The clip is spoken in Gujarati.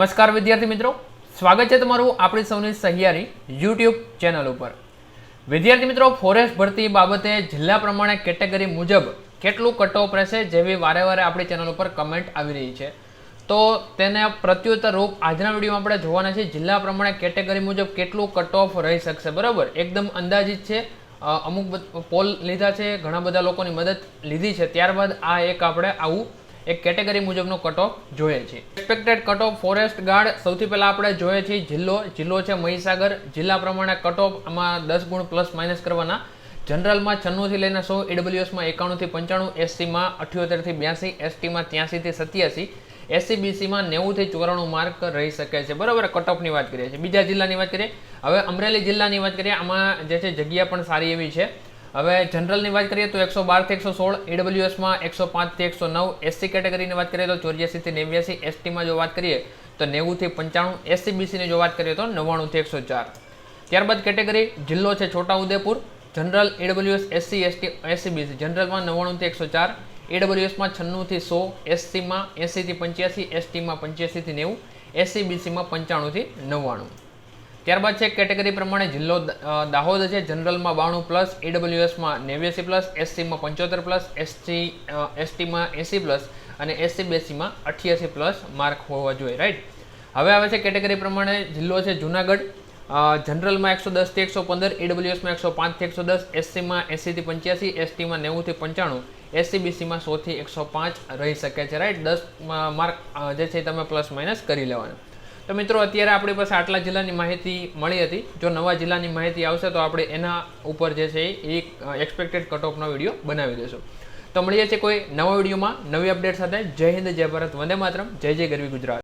નમસ્કાર વિદ્યાર્થી મિત્રો. સ્વાગત છે તમારું આપણી સૌની સહિયારી યુટ્યુબ ચેનલ ઉપર. વિદ્યાર્થી મિત્રો ફોરેસ્ટ ભરતી બાબતે જિલ્લા પ્રમાણે કેટેગરી મુજબ કેટલું કટ ઓફ રહેશે જેવી વારે વારે આપણી ચેનલ ઉપર કમેન્ટ આવી રહી છે. તો તેને પ્રત્યુત્તર રૂપ આજના વિડીયોમાં આપણે જોવાના છે જિલ્લા પ્રમાણે કેટેગરી મુજબ કેટલું કટ ઓફ રહી શકશે. બરાબર? એકદમ અંદાજિત છે. અમુક પોલ લીધા છે. ઘણા બધા લોકોની મદદ લીધી છે. ત્યારબાદ આ એક આપણે આવું એક કેટેગરી મુજબનો કટ જોઈએ છીએ એક્સપેક્ટેડ કટ ફોરેસ્ટ ગાર્ડ સૌથી પહેલાં આપણે જોઈએ છીએ જિલ્લો. જિલ્લો છે મહીસાગર. જિલ્લા પ્રમાણે કટ આમાં દસ ગુણ પ્લસ માઇનસ કરવાના. જનરલમાં છન્નુંથી લઈને સો એડબ્લ્યુએસમાં એકાણુંથી પંચાણું એસસીમાં અઠ્યોતેરથી બ્યાસી એસટીમાં ત્યાંસીથી સત્યાસી એસસીબીસીમાં નેવુંથી ચોરાણું માર્ક રહી શકે છે. બરાબર? કટ વાત કરીએ છીએ. બીજા જિલ્લાની વાત કરીએ. હવે અમરેલી જિલ્લાની વાત કરીએ. આમાં જે છે જગ્યા પણ સારી એવી છે. હવે જનરલની વાત કરીએ તો એકસો બારથી એકસો સોળ એડબ્લ્યુએસમાં એકસો પાંચથી એકસો નવ એસસી કેટેગરીની વાત કરીએ તો ચોર્યાસીથી નેવ્યાસી એસટીમાં જો વાત કરીએ તો નેવુંથી પંચાણું એસસી બીસીની જો વાત કરીએ તો નવ્વાણુંથી એકસો ચાર. ત્યારબાદ કેટેગરી જિલ્લો છે Chhota Udaipur general EWS SC ST SC BC જનરલમાં નવ્વાણુંથી એકસો ચાર એડબ્લ્યુએસમાં છન્નુંથી સો એસસીમાં એંસીથી પંચ્યાસી એસટીમાં પંચ્યાસીથી નેવું એસસી બીસીમાં પંચાણુંથી નવ્વાણું. ત્યારબાદ છે કેટેગરી પ્રમાણે જિલ્લો દાહોદ છે, જનરલમાં બાણું પ્લસ ઈડબ્લ્યુએસમાં નેવ્યાસી પ્લસ, એસસીમાં પંચોતેર પ્લસ એસટી એસટીમાં એંસી પ્લસ અને એસસી, બેસીમાં અઠ્યાસી પ્લસ માર્ક હોવા જોઈએ, રાઈટ? હવે આવે છે કેટેગરી પ્રમાણે જિલ્લો છે જુનાગઢ. જનરલમાં એકસો દસથી એકસો પંદર ઈડબ્લ્યુએસમાં એકસો પાંચથી એકસો દસ, એસસીમાં એંસીથી પંચ્યાસી, એસટીમાં નેવુંથી પંચાણું, એસસી, બીસીમાં સોથી એકસો પાંચ રહી શકે છે, રાઈટ? દસ માર્ક જે છે તમે પ્લસ માઇનસ કરી લેવાના. તો મિત્રો, અત્યારે આપણી પાસે આટલા જિલ્લાની માહિતી મળી હતી. જો નવા જિલ્લાની માહિતી આવશે તો આપણે એના ઉપર જે છે એ એક્સપેક્ટેડ કટ ઓફનો વીડિયો બનાવી દઈશું. તો મળીએ છીએ કોઈ નવા વિડીયોમાં નવી અપડેટ સાથે. જય હિન્દ, જય ભારત. વંદે માતરમ. જય જય ગરવી ગુજરાત.